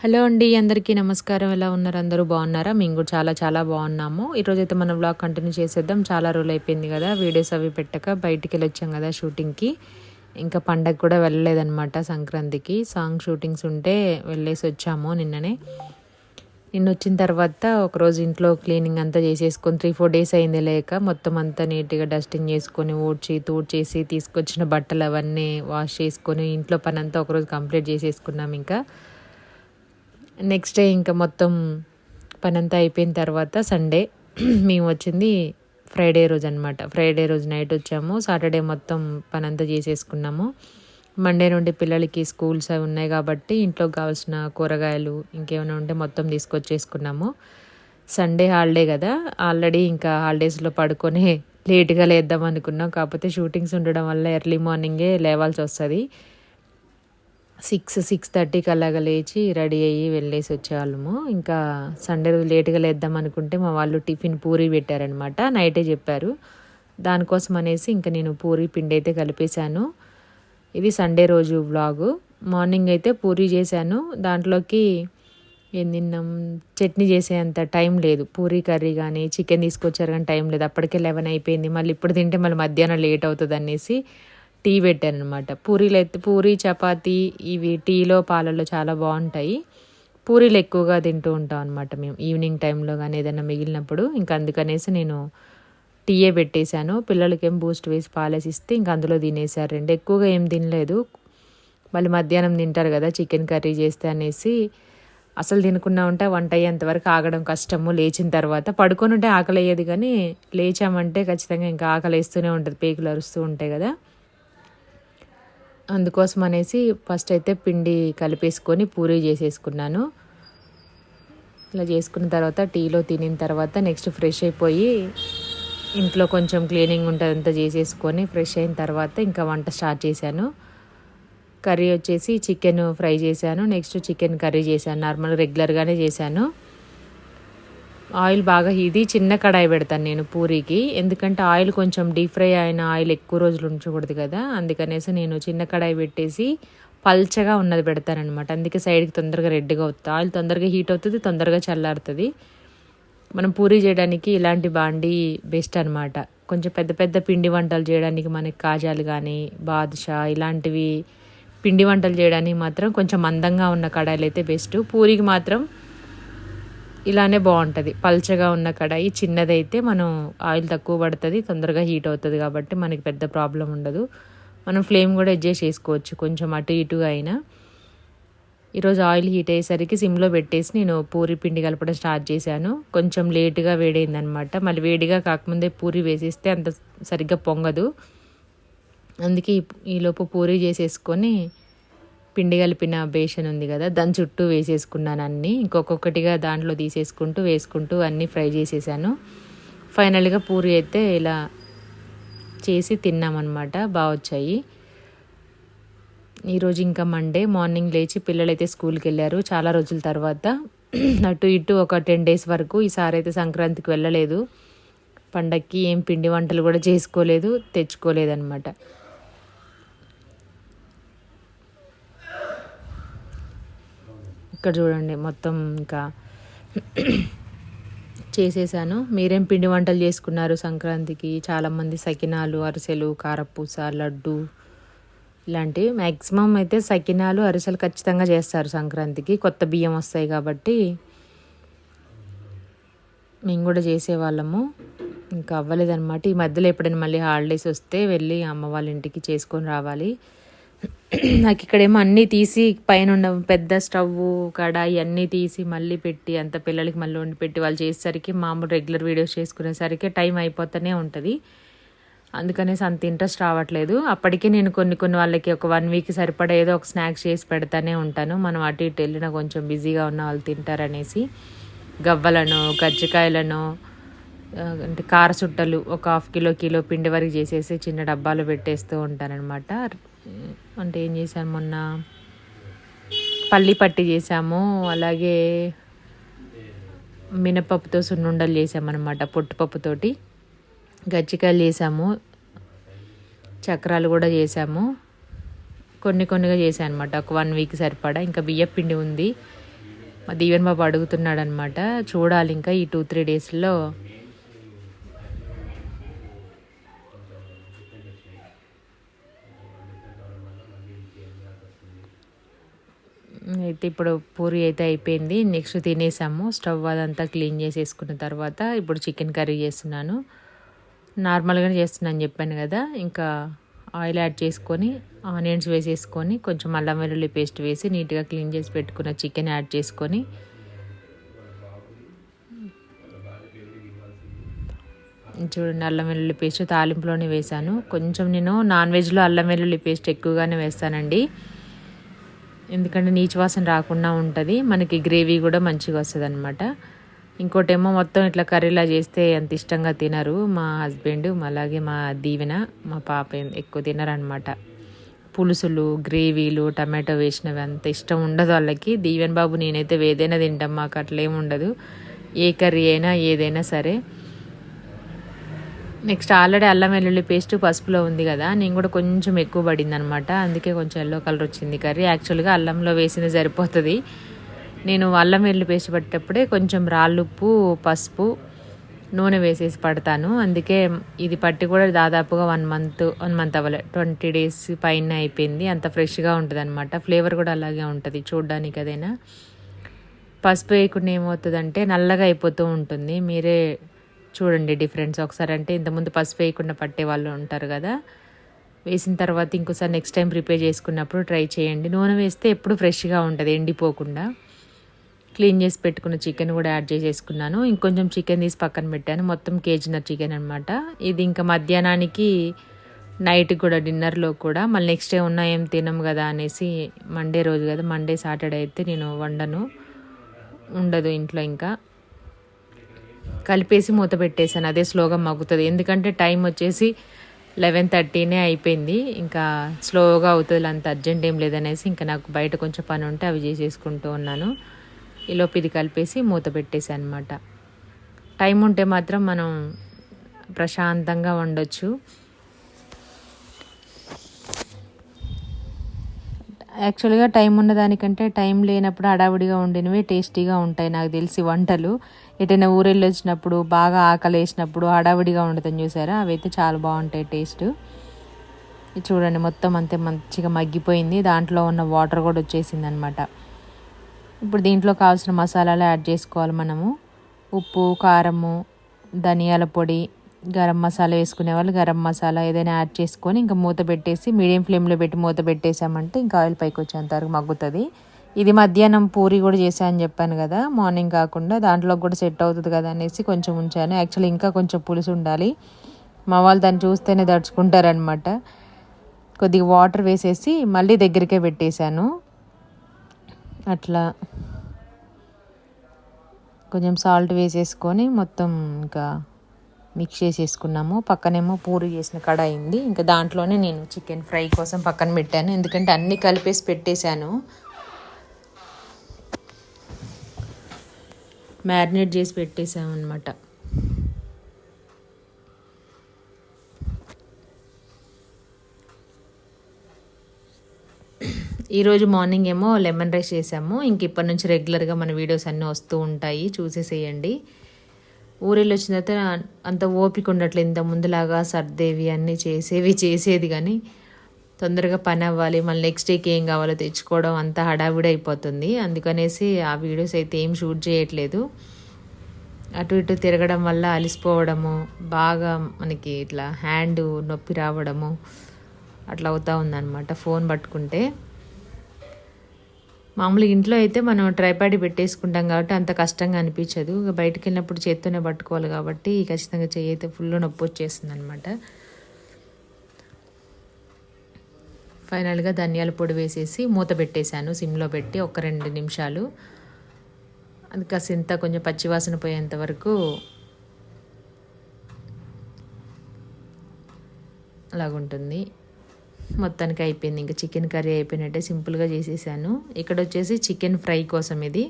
Hello అండి అందరికీ నమస్కారం. ఎలా ఉన్నారు? అందరూ బాగున్నారా? మేము కూడా చాలా చాలా బాగున్నాము. ఈరోజు అయితే మనం బ్లాగ్ కంటిన్యూ చేసేద్దాం. చాలా రోజులు అయిపోయింది కదా వీడియోస్ అవి పెట్టక బయటికి వెళ్ళి వచ్చాం కదా షూటింగ్కి. ఇంకా పండగ కూడా వెళ్ళలేదన్నమాట సంక్రాంతికి. సాంగ్ షూటింగ్స్ ఉంటే వెళ్ళేసి వచ్చాము నిన్ననే. నిన్న వచ్చిన తర్వాత ఒకరోజు ఇంట్లో క్లీనింగ్ అంతా చేసేసుకొని త్రీ ఫోర్ డేస్ అయింది లేక మొత్తం అంతా నీట్గా డస్టింగ్ చేసుకొని ఊడ్చి తూడ్చేసి తీసుకొచ్చిన బట్టలు అవన్నీ వాష్ చేసుకొని ఇంట్లో పని అంతా ఒకరోజు కంప్లీట్ చేసేసుకున్నాం ఇంకా. నెక్స్ట్ డే ఇంకా మొత్తం పని అంతా అయిపోయిన తర్వాత సండే మేము వచ్చింది ఫ్రైడే రోజు అనమాట ఫ్రైడే రోజు నైట్ వచ్చాము. సాటర్డే మొత్తం పని అంతా చేసేసుకున్నాము. మండే నుండి పిల్లలకి స్కూల్స్ అవి ఉన్నాయి కాబట్టి ఇంట్లో కావాల్సిన కూరగాయలు ఇంకేమైనా ఉంటే మొత్తం తీసుకొచ్చేసుకున్నాము. సండే హాలిడే కదా. ఆల్రెడీ ఇంకా హాలిడేస్లో పడుకొని లేట్గా లేద్దాం అనుకున్నాం. కాకపోతే షూటింగ్స్ ఉండడం వల్ల ఎర్లీ మార్నింగే లేవాల్సి వస్తుంది. సిక్స్ సిక్స్ థర్టీకి అలాగ లేచి రెడీ అయ్యి వెళ్ళేసి వచ్చేవాళ్ళము. ఇంకా సండే రోజు లేట్గా లేద్దాం అనుకుంటే మా వాళ్ళు టిఫిన్ పూరి పెట్టారనమాట నైటే చెప్పారు. దానికోసం అనేసి ఇంకా నేను పూరి పిండి అయితే కలిపేశాను. ఇది సండే రోజు వ్లాగు. మార్నింగ్ అయితే పూరి చేశాను. దాంట్లోకి ఏం తిన్నాం? చట్నీ చేసేంత టైం లేదు. పూరి కర్రీ కానీ చికెన్ తీసుకొచ్చారు కానీ టైం లేదు. అప్పటికే లెవెన్ అయిపోయింది. మళ్ళీ ఇప్పుడు తింటే మళ్ళీ మధ్యాహ్నం లేట్ అవుతుంది అనేసి టీ పెట్టాను అనమాట పూరీలు అయితే పూరి చపాతి ఇవి టీలో పాలలో చాలా బాగుంటాయి. పూరీలు ఎక్కువగా తింటూ ఉంటాం అనమాట మేము. ఈవినింగ్ టైంలో కానీ ఏదైనా మిగిలినప్పుడు. ఇంకా అందుకనేసి నేను టీయే పెట్టేశాను. పిల్లలకి ఏం బూస్ట్ వేసి పాలేసి ఇస్తే ఇంకా అందులో తినేసారు రెండు. ఎక్కువగా ఏం తినలేదు. మళ్ళీ మధ్యాహ్నం తింటారు కదా చికెన్ కర్రీ చేస్తే అనేసి అసలు తినకుండా ఉంటే వంట అయ్యేంతవరకు ఆగడం కష్టము. లేచిన తర్వాత పడుకొని ఉంటే ఆకలి అయ్యేది కానీ లేచామంటే ఖచ్చితంగా ఇంకా ఆకలి వేస్తూనే ఉంటుంది. పేకులు అరుస్తూ ఉంటాయి కదా. అందుకోసం అనేసి ఫస్ట్ అయితే పిండి కలిపేసుకొని పూరీ చేసేసుకున్నాను. ఇలా చేసుకున్న తర్వాత టీలో తినిన తర్వాత నెక్స్ట్ ఫ్రెష్ అయిపోయి ఇంట్లో కొంచెం క్లీనింగ్ ఉంటుంది అంతా చేసేసుకొని ఫ్రెష్ అయిన తర్వాత ఇంకా వంట స్టార్ట్ చేశాను. కర్రీ వచ్చేసి చికెన్ ఫ్రై చేశాను. నెక్స్ట్ చికెన్ కర్రీ చేశాను. నార్మల్ రెగ్యులర్గానే చేశాను. ఆయిల్ బాగా ఇది చిన్న కడాయి పెడతాను నేను పూరీకి. ఎందుకంటే ఆయిల్ కొంచెం డీప్ ఫ్రై అయిన ఆయిల్ ఎక్కువ రోజులు ఉంచకూడదు కదా. అందుకనేసి నేను చిన్న కడాయి పెట్టేసి పల్చగా ఉన్నది పెడతానమాట అందుకే సైడ్కి తొందరగా రెడ్గా అవుతుంది. ఆయిల్ తొందరగా హీట్ అవుతుంది తొందరగా చల్లారుతుంది. మనం పూరీ చేయడానికి ఇలాంటి బాండి బెస్ట్ అనమాట కొంచెం పెద్ద పెద్ద పిండి వంటలు చేయడానికి మనకి కాజాలు కానీ బాదుషా ఇలాంటివి పిండి వంటలు చేయడానికి మాత్రం కొంచెం మందంగా ఉన్న కడాయిలు అయితే బెస్ట్. పూరికి మాత్రం ఇలానే బాగుంటుంది. పల్చగా ఉన్న కడాయి చిన్నదైతే మనం ఆయిల్ తక్కువ పడుతుంది తొందరగా హీట్ అవుతుంది కాబట్టి మనకి పెద్ద ప్రాబ్లం ఉండదు. మనం ఫ్లేమ్ కూడా అడ్జస్ట్ చేసుకోవచ్చు కొంచెం అటు ఇటుగా అయినా. ఈరోజు ఆయిల్ హీట్ అయ్యేసరికి సిమ్లో పెట్టేసి నేను పూరి పిండి కలపడం స్టార్ట్ చేశాను. కొంచెం లేటుగా వేడైందనమాట. మళ్ళీ వేడిగా కాకముందే పూరి వేసేస్తే అంత సరిగ్గా పొంగదు. అందుకే ఈలోపు పూరి చేసేసుకొని పిండి కలిపిన బేషన్ ఉంది కదా దాని చుట్టూ వేసేసుకున్నాను అన్నీ. ఇంకొక్కొక్కటిగా దాంట్లో తీసేసుకుంటూ వేసుకుంటూ అన్నీ ఫ్రై చేసేసాను. ఫైనల్గా పూరి అయితే ఇలా చేసి తిన్నామన్నమాట బాగా వచ్చాయి. ఈరోజు ఇంకా మండే మార్నింగ్ లేచి పిల్లలైతే స్కూల్కి వెళ్ళారు. చాలా రోజుల తర్వాత అటు ఇటు ఒక టెన్ డేస్ వరకు ఈసారి అయితే సంక్రాంతికి వెళ్ళలేదు. పండక్కి ఏం పిండి వంటలు కూడా చేసుకోలేదు తెచ్చుకోలేదన్నమాట. ఇక్కడ చూడండి మొత్తం ఇంకా చేసేసాను. మీరేం పిండి వంటలు చేసుకున్నారు సంక్రాంతికి? చాలామంది సకినాలు అరిసెలు కారపూస లడ్డు ఇలాంటివి మ్యాక్సిమం అయితే సకినాలు అరిసెలు ఖచ్చితంగా చేస్తారు సంక్రాంతికి. కొత్త బియ్యం వస్తాయి కాబట్టి మేము కూడా చేసేవాళ్ళము. ఇంకా అవ్వలేదన్నమాట. ఈ మధ్యలో ఎప్పుడైనా మళ్ళీ హాలిడేస్ వస్తే వెళ్ళి అమ్మ వాళ్ళ ఇంటికి చేసుకొని రావాలి. నాకు ఇక్కడేమో అన్నీ తీసి పైన ఉన్న పెద్ద స్టవ్ కడాయి అన్నీ తీసి మళ్ళీ పెట్టి అంత పిల్లలకి మళ్ళీ వండి పెట్టి వాళ్ళు చేసేసరికి మామూలు రెగ్యులర్ వీడియోస్ చేసుకునేసరికి టైం అయిపోతూనే ఉంటుంది. అందుకనేసి అంత ఇంట్రెస్ట్ రావట్లేదు. అప్పటికే నేను కొన్ని కొన్ని వాళ్ళకి ఒక వన్ వీక్ సరిపడా ఏదో ఒక స్నాక్స్ చేసి పెడతానే ఉంటాను. మనం అటు ఇటు వెళ్ళినా కొంచెం బిజీగా ఉన్న వాళ్ళు తింటారనేసి గవ్వలను కజ్జికాయలను అంటే కార చుట్టలు ఒక హాఫ్ కిలో కిలో పిండి వరకు చేసేసి చిన్న డబ్బాలు పెట్టేస్తూ ఉంటానన్నమాట అంటే ఏం చేశాను మొన్న? పల్లి పట్టి చేసాము అలాగే మినపప్పుతో సున్నుండలు చేసామన్నమాట పొట్టుపప్పుతోటి గచ్చికాయలు చేసాము చక్రాలు కూడా చేసాము కొన్ని కొన్నిగా చేశాను అనమాట ఒక వన్ వీక్ సరిపడా. ఇంకా బియ్యం పిండి ఉంది. మా దీవెన్ బాబు అడుగుతున్నాడు అనమాట చూడాలి ఇంకా ఈ టూ త్రీ డేస్లో అయితే ఇప్పుడు పూరి అయితే అయిపోయింది. నెక్స్ట్ తినేసాము. స్టవ్ అదంతా క్లీన్ చేసేసుకున్న తర్వాత ఇప్పుడు చికెన్ కర్రీ చేస్తున్నాను. నార్మల్గానే చేస్తున్నాను చెప్పాను కదా. ఇంకా ఆయిల్ యాడ్ చేసుకొని ఆనియన్స్ వేసేసుకొని కొంచెం అల్లం వెల్లుల్లి పేస్ట్ వేసి నీట్గా క్లీన్ చేసి పెట్టుకున్న చికెన్ యాడ్ చేసుకొని చూడండి అల్లం వెల్లుల్లి పేస్ట్ తాలింపులోనే వేసాను కొంచెం నేను నాన్ వెజ్లో అల్లం వెల్లుల్లి పేస్ట్ ఎక్కువగానే వేస్తానండి. ఎందుకంటే నీచు వాసన రాకుండా ఉంటుంది. మనకి గ్రేవీ కూడా మంచిగా వస్తుంది అనమాట ఇంకోటేమో మొత్తం ఇట్లా కర్రీలా చేస్తే అంత ఇష్టంగా తినరు మా హస్బెండ్ అలాగే మా దీవెన మా పాప ఎక్కువ తినరనమాట పులుసులు గ్రేవీలు టమాటో వేసినవి అంత ఇష్టం ఉండదు వాళ్ళకి. దీవెన్ బాబు నేనైతే ఏదైనా తింటాం మాకు అట్లేం ఉండదు. ఏ కర్రీ అయినా ఏదైనా సరే. నెక్స్ట్ ఆల్రెడీ అల్లం వెల్లుల్లి పేస్ట్ పసుపులో ఉంది కదా నేను కూడా కొంచెం ఎక్కువ పడింది అనమాట అందుకే కొంచెం ఎల్లో కలర్ వచ్చింది కర్రీ. యాక్చువల్గా అల్లంలో వేసింది సరిపోతుంది. నేను అల్లం వెల్లుల్లి పేస్ట్ పట్టేటప్పుడే కొంచెం రాళ్ళుప్పు పసుపు నూనె వేసేసి పడతాను. అందుకే ఇది పట్టి కూడా దాదాపుగా వన్ మంత్ వన్ మంత్ అవ్వలే. ట్వంటీ డేస్ పైన అయిపోయింది. అంత ఫ్రెష్గా ఉంటుంది అనమాట ఫ్లేవర్ కూడా అలాగే ఉంటుంది. చూడ్డానికి అదైనా. పసుపు వేయకుండా ఏమవుతుందంటే నల్లగా అయిపోతూ ఉంటుంది. మీరే చూడండి డిఫరెన్స్. ఒకసారి అంటే ఇంతకుముందు పసుపు వేయకుండా పట్టే వాళ్ళు ఉంటారు కదా. వేసిన తర్వాత ఇంకోసారి నెక్స్ట్ టైం ప్రిపేర్ చేసుకున్నప్పుడు ట్రై చేయండి. నూనె వేస్తే ఎప్పుడు ఫ్రెష్గా ఉంటుంది ఎండిపోకుండా. క్లీన్ చేసి పెట్టుకున్న చికెన్ కూడా యాడ్ చేసేసుకున్నాను. ఇంకొంచెం చికెన్ తీసి పక్కన పెట్టాను. మొత్తం కేజీనర్ చికెన్ అనమాట ఇది ఇంకా మధ్యాహ్నానికి నైట్ కూడా డిన్నర్లో కూడా. మళ్ళీ నెక్స్ట్ డే ఉన్నా ఏం తినం కదా అనేసి మండే రోజు కదా. మండే సాటర్డే అయితే నేను వండను. ఉండదు ఇంట్లో ఇంకా. కలిపేసి మూత పెట్టేశాను. అదే స్లోగా మగ్గుతుంది. ఎందుకంటే టైం వచ్చేసి లెవెన్ థర్టీనే అయిపోయింది. ఇంకా స్లోగా అవుతుంది. అంత అర్జెంట్ ఏం లేదనేసి ఇంకా నాకు బయట కొంచెం పని ఉంటే అవి చేసేసుకుంటూ ఉన్నాను. ఈలోపు ఇది కలిపేసి మూత పెట్టేసి అనమాట టైం ఉంటే మాత్రం మనం ప్రశాంతంగా వండొచ్చు. యాక్చువల్గా టైం ఉన్నదానికంటే టైం లేనప్పుడు హడావుడిగా ఉండినవి టేస్టీగా ఉంటాయి. నాకు తెలిసి వంటలు. ఎటైనా ఊరెళ్ళి వచ్చినప్పుడు బాగా ఆకలి వేసినప్పుడు హడావిడిగా ఉండదని చూసారా? అవైతే చాలా బాగుంటాయి టేస్ట్. చూడండి మొత్తం అంతే మంచిగా మగ్గిపోయింది. దాంట్లో ఉన్న వాటర్ కూడా వచ్చేసింది అనమాట ఇప్పుడు దీంట్లో కావాల్సిన మసాలాలు యాడ్ చేసుకోవాలి మనము. ఉప్పు కారము ధనియాల పొడి గరం మసాలా వేసుకునే వాళ్ళు గరం మసాలా ఏదైనా యాడ్ చేసుకొని ఇంకా మూత పెట్టేసి మీడియం ఫ్లేమ్లో పెట్టి మూత పెట్టేసామంటే ఇంకా ఆయిల్ పైకి వచ్చేంత వరకు మగ్గుతుంది. ఇది మధ్యాహ్నం పూరి కూడా చేశాను చెప్పాను కదా మార్నింగ్ కాకుండా దాంట్లో కూడా సెట్ అవుతుంది కదా అనేసి కొంచెం ఉంచాను. యాక్చువల్లీ ఇంకా కొంచెం పులుసు ఉండాలి. మా వాళ్ళు దాన్ని చూస్తేనే దడుచుకుంటారనమాట కొద్దిగా వాటర్ వేసేసి మళ్ళీ దగ్గరికే పెట్టేశాను. అట్లా కొంచెం సాల్ట్ వేసేసుకొని మొత్తం ఇంకా మిక్స్ చేసేసుకున్నాము. పక్కనేమో పూరి చేసిన కడాయి ఉంది. ఇంకా దాంట్లోనే నేను చికెన్ ఫ్రై కోసం పక్కన పెట్టాను. ఎందుకంటే అన్నీ కలిపేసి పెట్టేశాను. మ్యారినేట్ చేసి పెట్టేసామన్నమాట. ఈరోజు మార్నింగ్ ఏమో లెమన్ రైస్ చేసాము. ఇంక ఇప్పటి నుంచి రెగ్యులర్గా మన వీడియోస్ అన్నీ వస్తూ ఉంటాయి. చూసేసేయండి. ఊరెళ్ళి వచ్చిన తర్వాత అంత ఓపిక ఉండట్లేదు. ఇంత ముందులాగా సర్దేవి అన్నీ చేసేవి చేసేది కానీ తొందరగా పని అవ్వాలి మళ్ళీ నెక్స్ట్ డేకి ఏం కావాలో తెచ్చుకోవడం అంతా హడావిడి అయిపోతుంది. అందుకనేసి ఆ వీడియోస్ అయితే ఏం షూట్ చేయట్లేదు. అటు ఇటు తిరగడం వల్ల అలిసిపోవడము బాగా మనకి ఇట్లా హ్యాండ్ నొప్పి రావడము అట్లా అవుతూ ఉందన్నమాట ఫోన్ పట్టుకుంటే. మామూలుగా ఇంట్లో అయితే మనం ట్రైపాడి పెట్టేసుకుంటాం కాబట్టి అంత కష్టంగా అనిపించదు. బయటకు వెళ్ళినప్పుడు చేత్తోనే పట్టుకోవాలి కాబట్టి ఖచ్చితంగా చేయి అయితే ఫుల్ నొప్పి వచ్చేస్తుంది అనమాట ఫైనల్గా ధనియాల పొడి వేసేసి మూత పెట్టేశాను సిమ్లో పెట్టి ఒక రెండు నిమిషాలు. అది కాసింత కొంచెం పచ్చివాసన పోయేంత వరకు అలాగుంటుంది. మొత్తానికి అయిపోయింది. ఇంకా చికెన్ కర్రీ అయిపోయినట్టే సింపుల్గా చేసేసాను. ఇక్కడ వచ్చేసి చికెన్ ఫ్రై కోసం ఇది.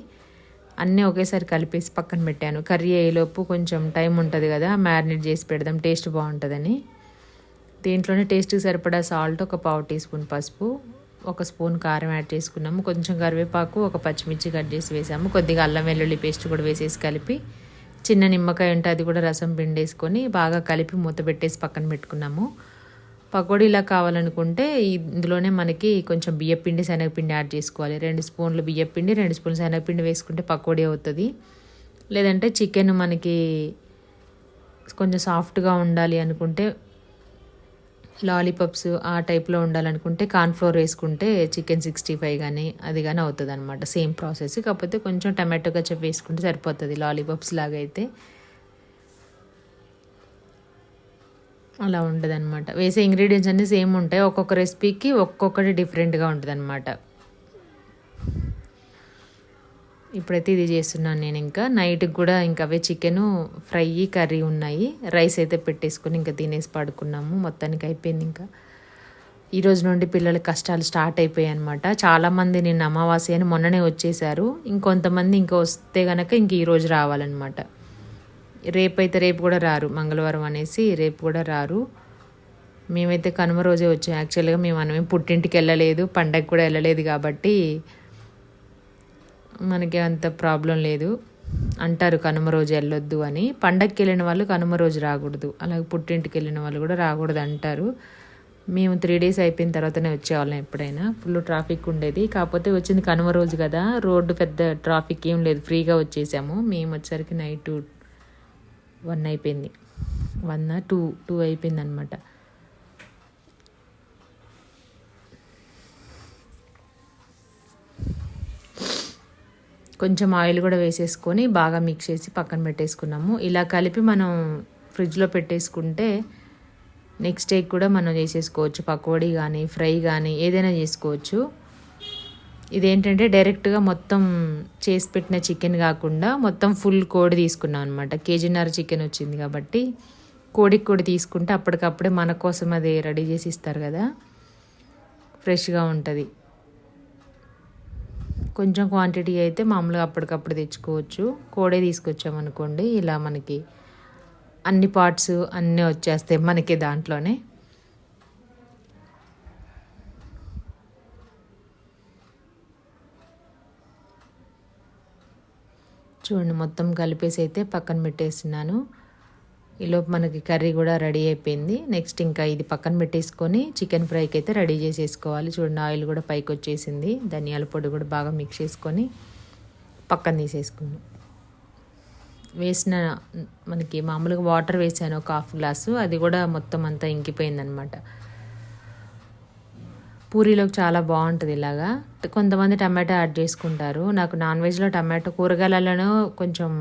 అన్నీ ఒకేసారి కలిపేసి పక్కన పెట్టాను. కర్రీ అయ్యేలోపు కొంచెం టైం ఉంటుంది కదా మ్యారినేట్ చేసి పెడదాం టేస్ట్ బాగుంటుందని. దీంట్లోనే టేస్ట్కి సరిపడా సాల్ట్ ఒక పావు టీ స్పూన్ పసుపు ఒక స్పూన్ కారం యాడ్ చేసుకున్నాము. కొంచెం కరివేపాకు ఒక పచ్చిమిర్చి కట్ చేసి వేసాము. కొద్దిగా అల్లం వెల్లుల్లి పేస్ట్ కూడా వేసేసి కలిపి చిన్న నిమ్మకాయ ఉంటే అది కూడా రసం పిండేసుకొని బాగా కలిపి మూత పెట్టేసి పక్కన పెట్టుకున్నాము. పకోడీలా కావాలనుకుంటే ఇందులోనే మనకి కొంచెం బియ్యపిండి శనగపిండి యాడ్ చేసుకోవాలి. రెండు స్పూన్లు బియ్యపిండి రెండు స్పూన్లు శనగపిండి వేసుకుంటే పకోడీ అవుతుంది. లేదంటే చికెన్ మనకి కొంచెం సాఫ్ట్గా ఉండాలి అనుకుంటే లాలీపాప్స్ ఆ టైప్లో ఉండాలనుకుంటే కార్న్ఫ్లోర్ వేసుకుంటే చికెన్ సిక్స్టీ ఫైవ్ కానీ అది కానీ అవుతుంది అనమాట సేమ్ ప్రాసెస్. కాకపోతే కొంచెం టమాటో కచ్చప్ వేసుకుంటే సరిపోతుంది. లాలీపాప్స్ లాగా అయితే అలా ఉంటుంది అనమాట వేసే ఇంగ్రీడియంట్స్ అన్నీ సేమ్ ఉంటాయి. ఒక్కొక్క రెసిపీకి ఒక్కొక్కటి డిఫరెంట్గా ఉంటుంది అనమాట ఇప్పుడైతే ఇది చేస్తున్నాను నేను ఇంకా. నైట్కి కూడా ఇంకా అవే చికెను ఫ్రై కర్రీ ఉన్నాయి. రైస్ అయితే పెట్టేసుకుని ఇంకా తినేసి పడుకున్నాము. మొత్తానికి అయిపోయింది ఇంకా. ఈ రోజు నుండి పిల్లల కష్టాలు స్టార్ట్ అయిపోయాయి అనమాట చాలామంది నిన్న అమావాస్య అని మొన్ననే వచ్చేసారు. ఇంకొంతమంది ఇంకా వస్తే కనుక ఇంక ఈరోజు రావాలన్నమాట. రేపైతే రేపు కూడా రారు. మంగళవారం అనేసి రేపు కూడా రారు. మేమైతే కనుమ రోజే వచ్చాం. యాక్చువల్గా మేము మనమే పుట్టింటికి వెళ్ళలేదు. పండగ కూడా వెళ్ళలేదు కాబట్టి మనకి అంత ప్రాబ్లం లేదు. అంటారు కనుమ రోజు వెళ్ళొద్దు అని. పండగకి వెళ్ళిన వాళ్ళు కనుమ రోజు రాకూడదు. అలాగే పుట్టింటికి వెళ్ళిన వాళ్ళు కూడా రాకూడదు అంటారు. మేము త్రీ డేస్ అయిపోయిన తర్వాతనే వచ్చేవాళ్ళం ఎప్పుడైనా. ఫుల్ ట్రాఫిక్ ఉండేది. కాకపోతే వచ్చింది కనుమ రోజు కదా. రోడ్డు పెద్ద ట్రాఫిక్ ఏం లేదు. ఫ్రీగా వచ్చేసాము. మేము వచ్చేసరికి నైట్ వన్ అయిపోయింది. వన్ టూ టూ అయిపోయింది అనమాట కొంచెం ఆయిల్ కూడా వేసేసుకొని బాగా మిక్స్ చేసి పక్కన పెట్టేసుకున్నాము. ఇలా కలిపి మనం ఫ్రిడ్జ్లో పెట్టేసుకుంటే నెక్స్ట్ డే కూడా మనం చేసేసుకోవచ్చు. పకోడీ కానీ ఫ్రై కానీ ఏదైనా చేసుకోవచ్చు. ఇదేంటంటే డైరెక్ట్గా మొత్తం చేసి పెట్టిన చికెన్ కాకుండా మొత్తం ఫుల్ కోడి తీసుకున్నాం అనమాట కేజీన్నర చికెన్ వచ్చింది కాబట్టి కోడికి కూడా తీసుకుంటే అప్పటికప్పుడే మన కోసం అది రెడీ చేసి ఇస్తారు కదా. ఫ్రెష్గా ఉంటుంది. కొంచెం క్వాంటిటీ అయితే మామూలుగా అప్పటికప్పుడు తెచ్చుకోవచ్చు. కోడే తీసుకొచ్చామనుకోండి ఇలా మనకి అన్ని పార్ట్స్ అన్నీ వచ్చేస్తాయి మనకి దాంట్లోనే. చూడండి మొత్తం కలిపేసి అయితే పక్కన పెట్టేస్తున్నాను. ఈలోపు మనకి కర్రీ కూడా రెడీ అయిపోయింది. నెక్స్ట్ ఇంకా ఇది పక్కన పెట్టేసుకొని చికెన్ ఫ్రైకి అయితే రెడీ చేసేసుకోవాలి. చూడండి ఆయిల్ కూడా పైకి వచ్చేసింది. ధనియాల పొడి కూడా బాగా మిక్స్ చేసుకొని పక్కన తీసేసుకున్నాం వేసిన మనకి మామూలుగా వాటర్ వేసాను ఒక హాఫ్ గ్లాసు. అది కూడా మొత్తం అంతా ఇంకిపోయిందనమాట. పూరీలోకి చాలా బాగుంటుంది ఇలాగా. కొంతమంది టమాటో యాడ్ చేసుకుంటారు. నాకు నాన్ వెజ్లో టమాటో కూరగాయలలో కొంచెం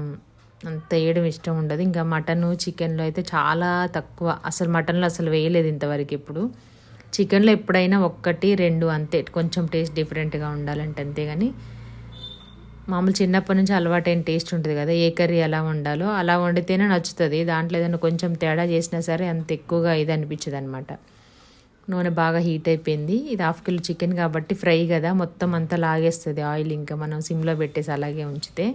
అంత వేయడం ఇష్టం ఉండదు. ఇంకా మటన్ చికెన్లో అయితే చాలా తక్కువ. అసలు మటన్లో అసలు వేయలేదు ఇంతవరకు ఇప్పుడు చికెన్లో ఎప్పుడైనా ఒక్కటి రెండు అంతే. కొంచెం టేస్ట్ డిఫరెంట్గా ఉండాలంటే అంతే కానీ మామూలు చిన్నప్పటి నుంచి అలవాటైన టేస్ట్ ఉంటుంది కదా. ఏ కర్రీ ఎలా వండాలో అలా వండితేనే నచ్చుతుంది. దాంట్లో ఏదైనా కొంచెం తేడా చేసినా సరే అంత ఎక్కువగా ఇది అనిపించదు అనమాట నూనె బాగా హీట్ అయిపోయింది. ఇది హాఫ్ కిలో చికెన్ కాబట్టి ఫ్రై కదా. మొత్తం అంతా లాగేస్తుంది ఆయిల్. ఇంకా మనం సిమ్లో పెట్టేసి అలాగే ఉంచితే